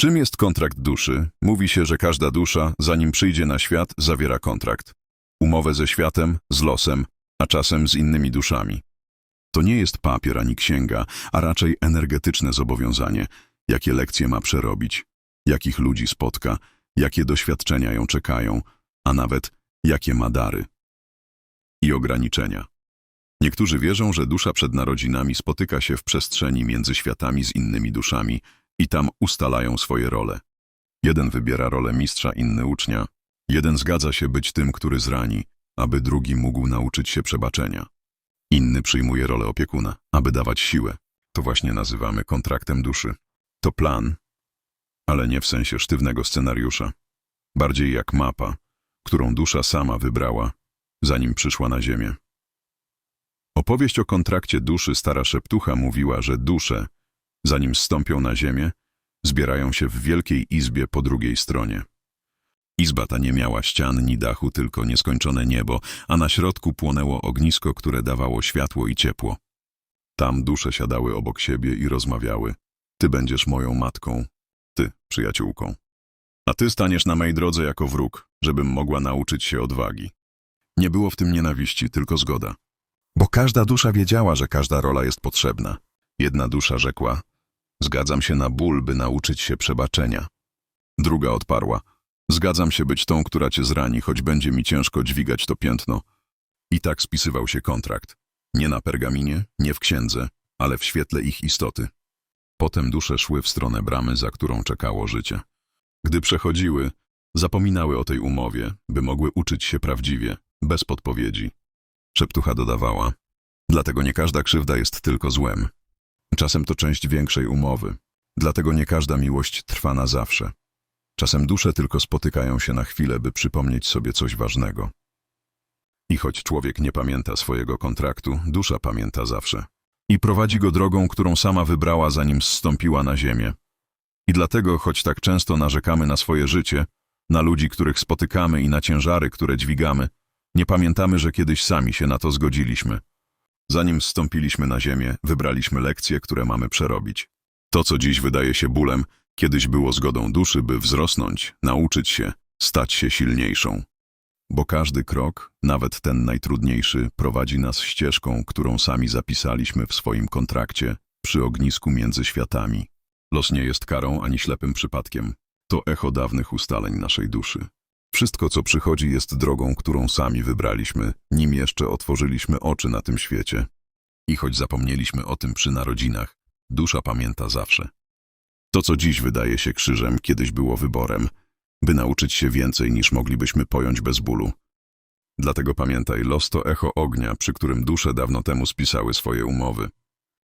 Czym jest kontrakt duszy? Mówi się, że każda dusza, zanim przyjdzie na świat, zawiera kontrakt. Umowę ze światem, z losem, a czasem z innymi duszami. To nie jest papier ani księga, a raczej energetyczne zobowiązanie, jakie lekcje ma przerobić, jakich ludzi spotka, jakie doświadczenia ją czekają, a nawet jakie ma dary. I ograniczenia. Niektórzy wierzą, że dusza przed narodzinami spotyka się w przestrzeni między światami z innymi duszami i tam ustalają swoje role. Jeden wybiera rolę mistrza, inny ucznia. Jeden zgadza się być tym, który zrani, aby drugi mógł nauczyć się przebaczenia. Inny przyjmuje rolę opiekuna, aby dawać siłę. To właśnie nazywamy kontraktem duszy. To plan, ale nie w sensie sztywnego scenariusza. Bardziej jak mapa, którą dusza sama wybrała, zanim przyszła na ziemię. Opowieść o kontrakcie duszy stara szeptucha mówiła, że dusze, zanim zstąpią na ziemię, zbierają się w wielkiej izbie po drugiej stronie. Izba ta nie miała ścian ni dachu, tylko nieskończone niebo, a na środku płonęło ognisko, które dawało światło i ciepło. Tam dusze siadały obok siebie i rozmawiały. Ty będziesz moją matką, ty przyjaciółką. A ty staniesz na mej drodze jako wróg, żebym mogła nauczyć się odwagi. Nie było w tym nienawiści, tylko zgoda. Bo każda dusza wiedziała, że każda rola jest potrzebna. Jedna dusza rzekła, zgadzam się na ból, by nauczyć się przebaczenia. Druga odparła, zgadzam się być tą, która cię zrani, choć będzie mi ciężko dźwigać to piętno. I tak spisywał się kontrakt. Nie na pergaminie, nie w księdze, ale w świetle ich istoty. Potem dusze szły w stronę bramy, za którą czekało życie. Gdy przechodziły, zapominały o tej umowie, by mogły uczyć się prawdziwie, bez podpowiedzi. Szeptucha dodawała, dlatego nie każda krzywda jest tylko złem. Czasem to część większej umowy, dlatego nie każda miłość trwa na zawsze. Czasem dusze tylko spotykają się na chwilę, by przypomnieć sobie coś ważnego. I choć człowiek nie pamięta swojego kontraktu, dusza pamięta zawsze. I prowadzi go drogą, którą sama wybrała, zanim zstąpiła na ziemię. I dlatego, choć tak często narzekamy na swoje życie, na ludzi, których spotykamy i na ciężary, które dźwigamy, nie pamiętamy, że kiedyś sami się na to zgodziliśmy. Zanim zstąpiliśmy na ziemię, wybraliśmy lekcje, które mamy przerobić. To, co dziś wydaje się bólem, kiedyś było zgodą duszy, by wzrosnąć, nauczyć się, stać się silniejszą. Bo każdy krok, nawet ten najtrudniejszy, prowadzi nas ścieżką, którą sami zapisaliśmy w swoim kontrakcie, przy ognisku między światami. Los nie jest karą ani ślepym przypadkiem. To echo dawnych ustaleń naszej duszy. Wszystko, co przychodzi, jest drogą, którą sami wybraliśmy, nim jeszcze otworzyliśmy oczy na tym świecie. I choć zapomnieliśmy o tym przy narodzinach, dusza pamięta zawsze. To, co dziś wydaje się krzyżem, kiedyś było wyborem, by nauczyć się więcej niż moglibyśmy pojąć bez bólu. Dlatego pamiętaj, los to echo ognia, przy którym dusze dawno temu spisały swoje umowy.